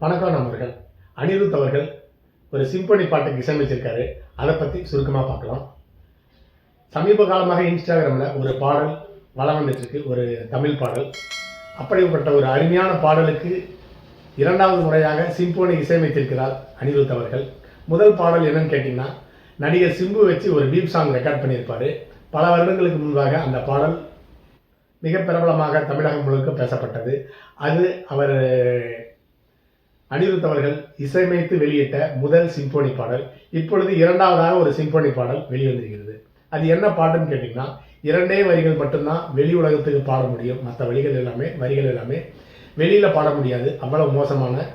வணக்கம் அனிருத் அவர்கள் ஒரு சிம்பொனி பாட்டுக்கு இசையமைச்சிருக்காரு அதை பற்றி சுருக்கமாக பார்க்கலாம். சமீப காலமாக இன்ஸ்டாகிராமில் ஒரு பாடல் வளம் வந்துட்டுருக்கு ஒரு தமிழ் பாடல். அப்படிப்பட்ட ஒரு அருமையான பாடலுக்கு இரண்டாவது முறையாக சிம்போனி இசையமைத்திருக்கிறார் அனிருத் அவர்கள் முதல் பாடல் என்னன்னு கேட்டிங்கன்னா நடிகர் சிம்பு வச்சு ஒரு பீப் சாங் ரெக்கார்ட் பண்ணியிருப்பார். பல வருடங்களுக்கு முன்பாக அந்த பாடல் மிக பிரபலமாக தமிழகம் முழுக்க பேசப்பட்டது. அது அவர் அனிருத் அவர்கள் இசையமைத்து வெளியிட்ட முதல் சிம்போனி பாடல். இப்பொழுது இரண்டாவதாக ஒரு சிம்போனி பாடல் வெளிவந்திருக்கிறது. அது என்ன பாட்டுன்னு கேட்டிங்கன்னா இரண்டே வரிகள் மட்டும்தான் வெளி உலகத்துக்கு பாட முடியும். மற்ற வழிகள் எல்லாமே வரிகள் எல்லாமே வெளியில் பாட முடியாது. அவ்வளவு மோசமான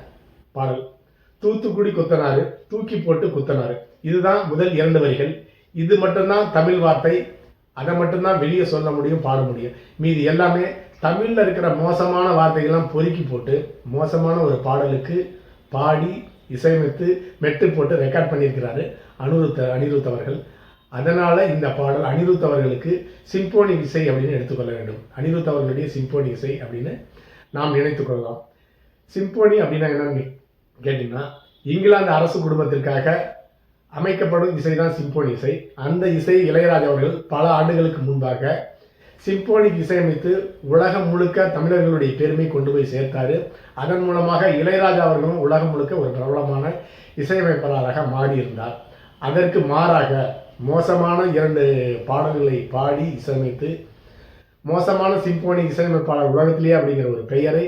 பாடல். தூத்துக்குடி குத்தனாறு தூக்கி போட்டு குத்தனாறு. இதுதான் முதல் இரண்டு வரிகள். இது மட்டும்தான் தமிழ் வார்த்தை. அதை மட்டும்தான் வெளியே சொல்ல முடியும் பாட முடியும். மீதி எல்லாமே தமிழில் இருக்கிற மோசமான வார்த்தைகள்லாம் பொறுக்கி போட்டு மோசமான ஒரு பாடலுக்கு பாடி இசையமைத்து மெட்டு போட்டு ரெக்கார்ட் பண்ணியிருக்கிறாரு அனிருத்த அனிருத் அவர்கள். அதனால் இந்த பாடல் அனிருத் அவர்களுக்கு சிம்போனி இசை அப்படின்னு எடுத்துக்கொள்ள வேண்டும். அனிருத் அவர்களுடைய சிம்போனி இசை அப்படின்னு நாம் நினைத்து கொள்ளலாம். சிம்போனி அப்படின்னா என்னன்னு கேட்டிங்கன்னா இங்கிலாந்து அரசு குடும்பத்திற்காக அமைக்கப்படும் இசை தான் சிம்போனி இசை. அந்த இசை இளையராஜா அவர்கள் பல ஆண்டுகளுக்கு முன்பாக சிம்போனிக் இசையமைத்து உலகம் முழுக்க தமிழர்களுடைய பெருமை கொண்டு போய் சேர்த்தாரு. அதன் மூலமாக இளையராஜா அவர்களும் உலகம் முழுக்க ஒரு பிரபலமான இசையமைப்பாளராக மாறியிருந்தார். அதற்கு மாறாக மோசமான இரண்டு பாடல்களை பாடி இசையமைத்து மோசமான சிம்போனி இசையமைப்பாளர் உலகத்திலேயே அப்படிங்கிற ஒரு பெயரை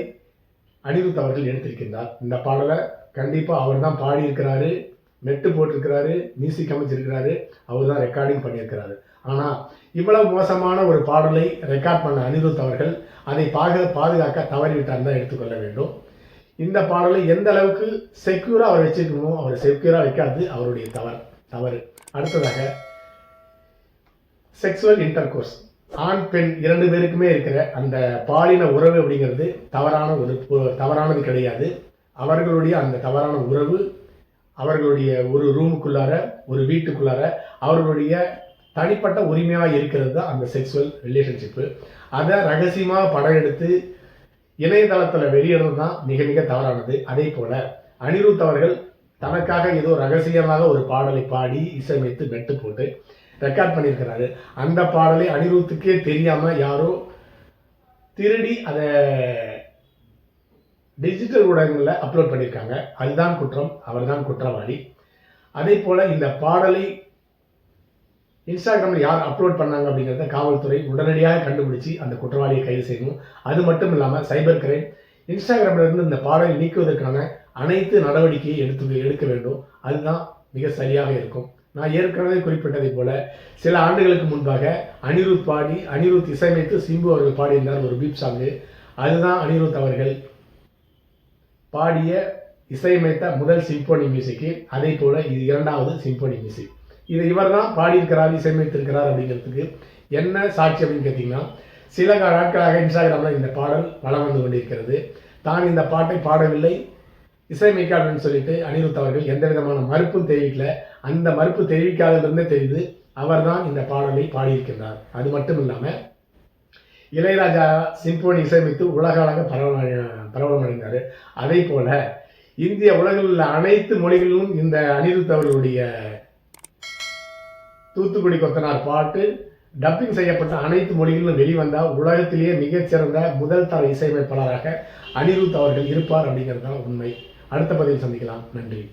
அனிருத் அவர்கள் எடுத்திருக்கின்றார். இந்த பாடலை கண்டிப்பாக அவர் தான் பாடியிருக்கிறாரு. நெட்டு போட்டிருக்கிறாரு மியூசிக் அமைச்சிருக்கிறாரு அவர் தான் ரெக்கார்டிங் பண்ணியிருக்கிறாரு. ஆனால் இவ்வளவு மோசமான ஒரு பாடலை ரெக்கார்ட் பண்ண அனிருத் அவர்கள் அதை பாக பாதுகாக்க தவறிவிட்டார் தான் எடுத்துக்கொள்ள வேண்டும். இந்த பாடலை எந்த அளவுக்கு செக்யூராக அவர் வச்சுக்கணுமோ அவர் செக்யூராக வைக்காது அவருடைய தவறு தவறு. அடுத்ததாக செக்ஸுவல் இன்டர்கோர்ஸ் ஆண் பெண் இரண்டு பேருக்குமே இருக்கிற அந்த பாலின உறவு அப்படிங்கிறது தவறான ஒரு தவறானது கிடையாது. அவர்களுடைய அந்த தவறான உறவு அவர்களுடைய ஒரு ரூமுக்குள்ளார ஒரு வீட்டுக்குள்ளார அவர்களுடைய தனிப்பட்ட உரிமையாக இருக்கிறது தான் அந்த செக்ஸுவல் ரிலேஷன்ஷிப்பு அதை ரகசியமாக படம் எடுத்து இணையதளத்தில் வெளியிடுறது தான் மிக மிக தவறானது. அதே போல் அனிருத் அவர்கள் தனக்காக ஏதோ ரகசியமாக ஒரு பாடலை பாடி இசையமைத்து மெட்டு போட்டு ரெக்கார்ட் பண்ணியிருக்கிறாரு. அந்த பாடலை அனிருத்துக்கே தெரியாமல் யாரோ திருடி அதை டிஜிட்டல் ஊடகங்களில் அப்லோட் பண்ணியிருக்காங்க அதுதான் குற்றம் அவர்தான் குற்றவாளி. அதே போல் இந்த பாடலை இன்ஸ்டாகிராமில் யார் அப்லோட் பண்ணாங்க அப்படிங்கிறத காவல்துறை உடனடியாக கண்டுபிடிச்சி அந்த குற்றவாளியை கைது செய்யணும். அது மட்டும் இல்லாமல் சைபர் கிரைம் இன்ஸ்டாகிராமில் இருந்து இந்த பாடலை நீக்குவதற்கான அனைத்து நடவடிக்கையை எடுத்து எடுக்க வேண்டும். அதுதான் மிக சரியாக இருக்கும். நான் ஏற்கனவே குறிப்பிட்டதை போல சில ஆண்டுகளுக்கு முன்பாக அனிருத் பாடி அனிருத் இசையமைத்து சிம்பு அவர்கள் பாடியிருந்தார் ஒரு பீப் சாங்கு. அதுதான் அனிருத் அவர்கள் பாடிய இசையமைத்த முதல் சிம்போனி மியூசிக்கு அதே போல இது இரண்டாவது சிம்போனி மியூசிக் இது இவர் தான் பாடியிருக்கிறார் இசையமைத்திருக்கிறார் அப்படிங்கிறதுக்கு என்ன சாட்சி அப்படின்னு கேட்டிங்கன்னா சில நாட்களாக இன்ஸ்டாகிராமில் இந்த பாடல் வளம் வந்து கொண்டிருக்கிறது. தான் இந்த பாட்டை பாடவில்லை. இசையமைக்காதுன்னு சொல்லிட்டு அனிருத் அவர்கள் எந்த விதமான மறுப்பும் தெரிவிக்கல. அந்த மறுப்பு தெரிவிக்காததுலேருந்தே தெரியுது அவர் தான் இந்த பாடலை பாடியிருக்கின்றார். அது மட்டும் இல்லாமல் இளையராஜா சிம்போனி இசையமைத்து உலக அளக பரவ அடைந்தார் அதே போல இந்திய உலகில் உள்ள அனைத்து மொழிகளிலும் இந்த அனிருத் அவர்களுடைய தூத்துக்குடி கொத்தனார் பாட்டு டப்பிங் செய்யப்பட்ட அனைத்து மொழிகளிலும் வெளிவந்தால் உலகத்திலேயே மிகச்சிறந்த முதல் தர இசையமைப்பாளராக அனிருத் அவர்கள் இருப்பார் அப்படிங்கிறது தான் உண்மை. அடுத்த பதிவில் சந்திக்கலாம். நன்றி.